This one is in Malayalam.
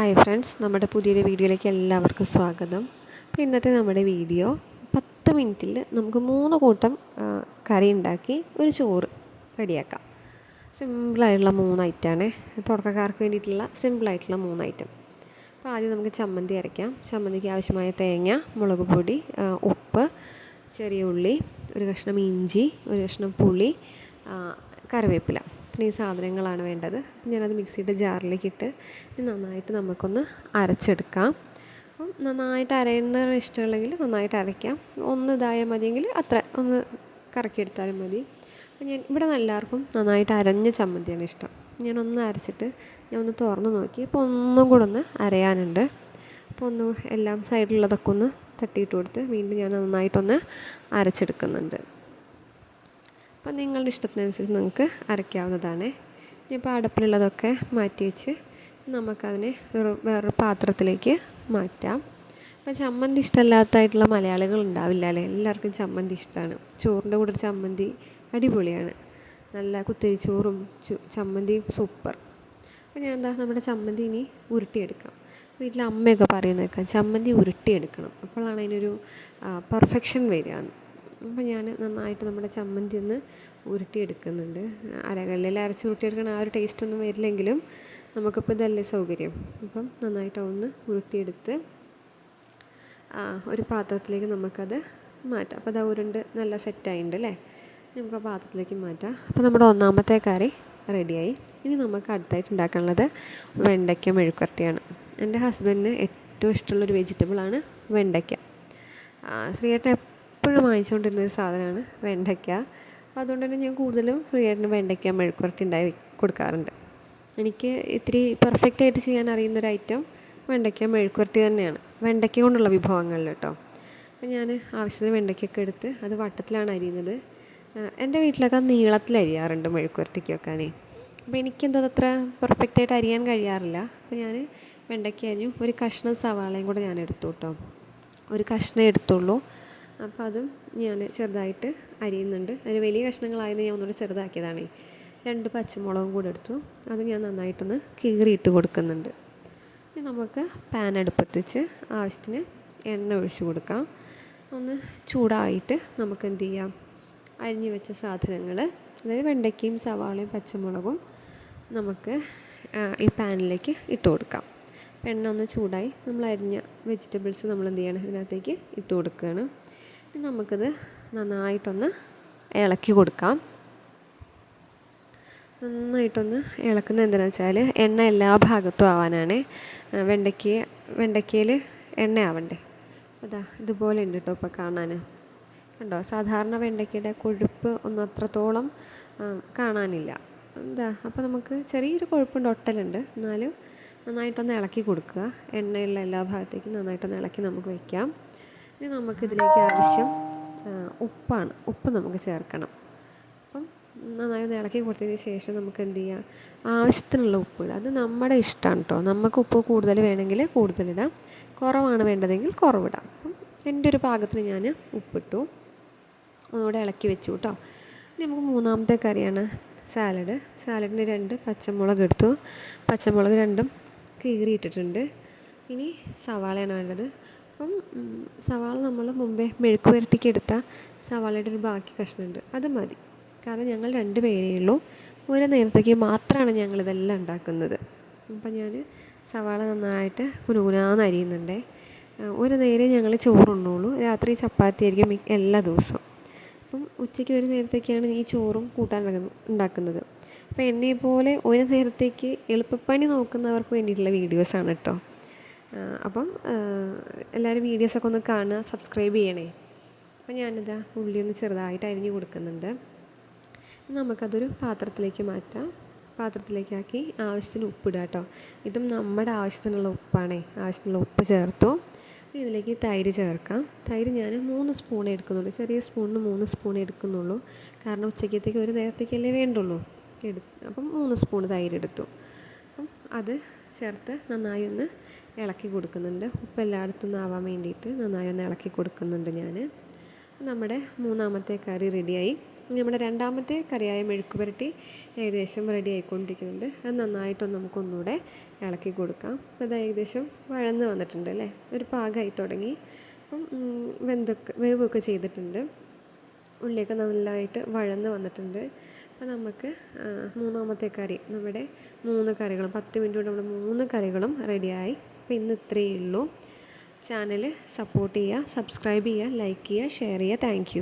ഹായ് ഫ്രണ്ട്സ് നമ്മുടെ പുതിയൊരു വീഡിയോയിലേക്ക് എല്ലാവർക്കും സ്വാഗതം. അപ്പോൾ ഇന്നത്തെ നമ്മുടെ വീഡിയോ പത്ത് മിനിറ്റിൽ നമുക്ക് മൂന്ന് കൂട്ടം കറി ഉണ്ടാക്കി ഒരു ചോറ് റെഡിയാക്കാം. സിമ്പിളായിട്ടുള്ള മൂന്ന് ഐറ്റമാണ് തുടക്കക്കാർക്ക് വേണ്ടിയിട്ടുള്ള സിമ്പിളായിട്ടുള്ള മൂന്ന് ഐറ്റം അപ്പോൾ ആദ്യം നമുക്ക് ചമ്മന്തി അരയ്ക്കാം. ചമ്മന്തിക്ക് ആവശ്യമായ തേങ്ങ മുളക് പൊടി ഉപ്പ് ചെറിയ ഉള്ളി ഒരു കഷ്ണം ഇഞ്ചി ഒരു കഷ്ണം പുളി കറിവേപ്പില. ഇത്രയും സാധനങ്ങളാണ് വേണ്ടത്. ഞാനത് മിക്സിയുടെ ജാറിലേക്ക് ഇട്ട് നന്നായിട്ട് നമുക്കൊന്ന് അരച്ചെടുക്കാം. അപ്പം നന്നായിട്ട് അരയുന്ന ഇഷ്ടമുള്ളെങ്കിൽ നന്നായിട്ട് അരയ്ക്കാം. ഒന്ന് ഇതായാൽ മതിയെങ്കിൽ അത്ര ഒന്ന് കറക്കിയെടുത്താലും മതി. അപ്പം ഞാൻ ഇവിടെ എല്ലാവർക്കും നന്നായിട്ട് അരഞ്ഞ ചമ്മന്തിയാണ് ഇഷ്ടം. ഞാനൊന്ന് അരച്ചിട്ട് ഞാൻ ഒന്ന് തുറന്ന് നോക്കി. അപ്പോൾ ഒന്നും കൂടെ ഒന്ന് അരയാനുണ്ട്. അപ്പോൾ ഒന്ന് എല്ലാം സൈഡിലുള്ളതൊക്കെ ഒന്ന് തട്ടിയിട്ട് കൊടുത്ത് വീണ്ടും ഞാൻ നന്നായിട്ടൊന്ന് അരച്ചെടുക്കുന്നുണ്ട്. അപ്പോൾ നിങ്ങളുടെ ഇഷ്ടത്തിനനുസരിച്ച് നിങ്ങൾക്ക് അരയ്ക്കാവുന്നതാണ്. ഇനിയിപ്പോൾ അടപ്പിലുള്ളതൊക്കെ മാറ്റി വെച്ച് നമുക്കതിനെ വേറെ വേറൊരു പാത്രത്തിലേക്ക് മാറ്റാം. അപ്പോൾ ചമ്മന്തി ഇഷ്ടമല്ലാത്തതായിട്ടുള്ള മലയാളികൾ ഉണ്ടാവില്ല അല്ലേ? എല്ലാവർക്കും ചമ്മന്തി ഇഷ്ടമാണ്. ചോറിന്റെ കൂടെ ഒരു ചമ്മന്തി അടിപൊളിയാണ്. നല്ല കുത്തരിച്ചോറും ചു- ചമ്മന്തിയും സൂപ്പർ. അപ്പോൾ ഞാൻ എന്താ നമ്മുടെ ചമ്മന്തി ഇനി ഉരുട്ടിയെടുക്കാം. വീട്ടിലെ അമ്മയൊക്കെ പറയുന്നേക്കാം ചമ്മന്തി ഉരുട്ടിയെടുക്കണം. അപ്പോഴാണ് അതിനൊരു പെർഫെക്ഷൻ വരിക അപ്പോൾ ഞാൻ നന്നായിട്ട് നമ്മുടെ ചമ്മന്തി ഒന്ന് ഉരുട്ടിയെടുക്കുന്നുണ്ട്. അരകല്ലിൽ അരച്ച് ഉരുട്ടിയെടുക്കണ ആ ഒരു ടേസ്റ്റ് ഒന്നും വരില്ലെങ്കിലും നമുക്കിപ്പോൾ ഇതല്ലേ സൗകര്യം. അപ്പം നന്നായിട്ട് ഒന്ന് ഉരുട്ടിയെടുത്ത് ഒരു പാത്രത്തിലേക്ക് നമുക്കത് മാറ്റാം. അപ്പോൾ അത് ഉരുണ്ട് നല്ല സെറ്റായിട്ടുണ്ട് അല്ലേ? നമുക്ക് ആ പാത്രത്തിലേക്ക് മാറ്റാം. അപ്പോൾ നമ്മുടെ ഒന്നാമത്തെ കറി റെഡിയായി. ഇനി നമുക്ക് അടുത്തായിട്ട് ഉണ്ടാക്കാനുള്ളത് വെണ്ടയ്ക്ക മെഴുക്കുരട്ടിയാണ് എന്റെ ഹസ്ബൻഡിന് ഏറ്റവും ഇഷ്ടമുള്ളൊരു വെജിറ്റബിളാണ് വെണ്ടയ്ക്ക. ശ്രീയേട്ടൻ എപ്പോഴും വാങ്ങിച്ചുകൊണ്ടിരുന്ന ഒരു സാധനമാണ് വെണ്ടയ്ക്ക. അതുകൊണ്ട് തന്നെ ഞാൻ കൂടുതലും ശ്രീയേട്ടന് വെണ്ടയ്ക്ക മെഴുക്കുരട്ടി ഉണ്ടായി കൊടുക്കാറുണ്ട്. എനിക്ക് ഇത്തിരി പെർഫെക്റ്റ് ആയിട്ട് ചെയ്യാൻ അറിയുന്ന ഒരു ഐറ്റം വെണ്ടയ്ക്ക മെഴുക്കുരട്ടി തന്നെയാണ്. വെണ്ടയ്ക്ക കൊണ്ടുള്ള വിഭവങ്ങളിൽ കേട്ടോ. അപ്പം ഞാൻ ആവശ്യത്തിന് വെണ്ടയ്ക്കൊക്കെ എടുത്ത് അത് വട്ടത്തിലാണ് അരിയുന്നത്. എന്റെ വീട്ടിലൊക്കെ നീളത്തിൽ അരിയാറുണ്ട് മെഴുക്കുരട്ടിക്ക് വെക്കാനേ. അപ്പോൾ എനിക്കെന്തോ അത്ര പെർഫെക്റ്റ് ആയിട്ട് അരിയാൻ കഴിയാറില്ല. അപ്പോൾ ഞാൻ വെണ്ടയ്ക്ക അരിഞ്ഞു ഒരു കഷ്ണം സവാളയും കൂടെ ഞാൻ എടുത്തു കേട്ടോ. ഒരു കഷ്ണം എടുത്തുള്ളൂ. അപ്പോൾ അതും ഞാൻ ചെറുതായിട്ട് അരിയുന്നുണ്ട്. അതിന് വലിയ കഷ്ണങ്ങളായത് ഞാൻ ഒന്നുകൂടി ചെറുതാക്കിയതാണേ. രണ്ട് പച്ചമുളകും കൂടെ എടുത്തു. അത് ഞാൻ നന്നായിട്ടൊന്ന് കീറിയിട്ട് കൊടുക്കുന്നുണ്ട്. ഇനി നമുക്ക് പാൻ അടുപ്പത്ത് വെച്ച് ആവശ്യത്തിന് എണ്ണ ഒഴിച്ച് കൊടുക്കാം. ഒന്ന് ചൂടായിട്ട് നമുക്ക് എന്ത് ചെയ്യാം? അരിഞ്ഞു വെച്ച സാധനങ്ങൾ അതായത് വെണ്ടയ്ക്കയും സവാളയും പച്ചമുളകും നമുക്ക് ഈ പാനിലേക്ക് ഇട്ട് കൊടുക്കാം. എണ്ണ ഒന്ന് ചൂടായി. നമ്മൾ അരിഞ്ഞ വെജിറ്റബിൾസ് നമ്മൾ എന്ത് ചെയ്യണം? ഇതിനകത്തേക്ക് ഇട്ട് കൊടുക്കുകയാണ്. നമുക്കിത് നന്നായിട്ടൊന്ന് ഇളക്കി കൊടുക്കാം. നന്നായിട്ടൊന്ന് ഇളക്കുന്നത് എന്തിനാണെന്ന് വെച്ചാൽ എണ്ണ എല്ലാ ഭാഗത്തും ആവാനാണ്. വെണ്ടയ്ക്ക് വെണ്ടയ്ക്കയിൽ എണ്ണ ആവണ്ടേ? അതാ ഇതുപോലെ ഉണ്ട് കേട്ടോ ഇപ്പോൾ കാണാൻ കണ്ടോ? സാധാരണ വെണ്ടയ്ക്കയുടെ കൊഴുപ്പ് ഒന്നും അത്രത്തോളം കാണാനില്ല. എന്താ അപ്പോൾ നമുക്ക് ചെറിയൊരു കൊഴുപ്പുണ്ട് ഒട്ടലുണ്ട്. എന്നാലും നന്നായിട്ടൊന്ന് ഇളക്കി കൊടുക്കുക. എണ്ണയുള്ള എല്ലാ ഭാഗത്തേക്കും നന്നായിട്ടൊന്ന് ഇളക്കി നമുക്ക് വയ്ക്കാം ഇനി നമുക്കിതിലേക്ക് ആവശ്യം ഉപ്പാണ്. ഉപ്പ് നമുക്ക് ചേർക്കണം. അപ്പം നന്നായി ഒന്ന് ഇളക്കി കൊടുത്തതിന് ശേഷം നമുക്ക് എന്ത് ചെയ്യാം? ആവശ്യത്തിനുള്ള ഉപ്പിടുക അത് നമ്മുടെ ഇഷ്ടമാണ് കേട്ടോ നമുക്ക് ഉപ്പ് കൂടുതൽ വേണമെങ്കിൽ കൂടുതലിടാം. കുറവാണ് വേണ്ടതെങ്കിൽ കുറവിടാം. അപ്പം എന്റെ ഒരു പാകത്തിന് ഞാൻ ഉപ്പിട്ടു. ഒന്നുകൂടെ ഇളക്കി വെച്ചു കേട്ടോ ഇനി നമുക്ക് മൂന്നാമത്തെ കറിയാണ് സാലഡ്. സാലഡിന് രണ്ട് പച്ചമുളക് എടുത്തു. പച്ചമുളക് രണ്ടും കീറിയിട്ടിട്ടുണ്ട്. ഇനി സവാളയാണ് വേണ്ടത്. അപ്പം സവാള നമ്മൾ മുമ്പേ മെഴുക്ക് പുരട്ടിക്ക് എടുത്ത സവാളയുടെ ഒരു ബാക്കി കഷ്ണമുണ്ട്. അത് മതി. കാരണം ഞങ്ങൾ രണ്ട് പേരേ ഉള്ളൂ. ഒരു നേരത്തേക്ക് മാത്രമാണ് ഞങ്ങളിതെല്ലാം ഉണ്ടാക്കുന്നത്. അപ്പം ഞാൻ സവാള നന്നായിട്ട് കുനുകുനാന്ന് അരിയുന്നുണ്ട്. ഒരു നേരം ഞങ്ങൾ ചോറുണ്ണുള്ളൂ. രാത്രി ചപ്പാത്തി ആയിരിക്കും എല്ലാ ദിവസവും. അപ്പം ഉച്ചയ്ക്ക് ഒരു നേരത്തേക്കാണ് ഈ ചോറും കൂട്ടാൻ ഉണ്ടാക്കുന്ന- ഉണ്ടാക്കുന്നത്. അപ്പോൾ എന്നെ പോലെ ഒരു നേരത്തേക്ക് എളുപ്പപ്പണി നോക്കുന്നവർക്ക് വേണ്ടിയിട്ടുള്ള വീഡിയോസാണ് കേട്ടോ. അപ്പം എല്ലാവരും വീഡിയോസൊക്കെ ഒന്ന് കാണുക സബ്സ്ക്രൈബ് ചെയ്യണേ. അപ്പം ഞാനിതാ ഉള്ളി ഒന്ന് ചെറുതായിട്ട് അരിഞ്ഞ് കൊടുക്കുന്നുണ്ട്. നമുക്കതൊരു പാത്രത്തിലേക്ക് മാറ്റാം. പാത്രത്തിലേക്കാക്കി ആവശ്യത്തിന് ഉപ്പിടുക കേട്ടോ. ഇതും നമ്മുടെ ആവശ്യത്തിനുള്ള ഉപ്പാണേ. ആവശ്യത്തിനുള്ള ഉപ്പ് ചേർത്തു. ഇതിലേക്ക് തൈര് ചേർക്കാം. തൈര് ഞാൻ മൂന്ന് സ്പൂൺ എടുക്കുന്നുള്ളൂ. ചെറിയ സ്പൂണിന് മൂന്ന് സ്പൂൺ എടുക്കുന്നുള്ളൂ. കാരണം ഉച്ചക്കത്തേക്ക് ഒരു നേരത്തേക്കല്ലേ വേണ്ടുള്ളൂ. എടു അപ്പം മൂന്ന് സ്പൂൺ തൈര് എടുത്തു. അത് ചേർത്ത് നന്നായി ഒന്ന് ഇളക്കി കൊടുക്കുന്നുണ്ട്. ഉപ്പ് എല്ലായിടത്തും ആവാൻ വേണ്ടിയിട്ട് നന്നായി ഒന്ന് ഇളക്കി കൊടുക്കുന്നുണ്ട് ഞാൻ നമ്മുടെ മൂന്നാമത്തെ കറി റെഡിയായി. നമ്മുടെ രണ്ടാമത്തെ കറിയായ മെഴുക്ക് പുരട്ടി ഏകദേശം റെഡി ആയിക്കൊണ്ടിരിക്കുന്നുണ്ട്. അത് നന്നായിട്ടൊന്ന് നമുക്കൊന്നുകൂടെ ഇളക്കി കൊടുക്കാം. അത് ഏകദേശം വഴന്ന് വന്നിട്ടുണ്ട് അല്ലേ? ഒരു പാകമായി തുടങ്ങി. അപ്പം വെന്തൊക്കെ വേവൊക്കെ ചെയ്തിട്ടുണ്ട്. ഉള്ളിയൊക്കെ നല്ലതായിട്ട് വഴന്ന് വന്നിട്ടുണ്ട്. അപ്പോൾ നമുക്ക് മൂന്നാമത്തെ കറി നമ്മുടെ മൂന്ന് കറികളും പത്ത് മിനിറ്റ് കൊണ്ട് നമ്മുടെ മൂന്ന് കറികളും റെഡിയായി. അപ്പോൾ ഇന്ന് ഇത്രയേ ഉള്ളൂ. ചാനൽ സപ്പോർട്ട് ചെയ്യുക സബ്സ്ക്രൈബ് ചെയ്യുക ലൈക്ക് ചെയ്യുക ഷെയർ ചെയ്യുക. താങ്ക്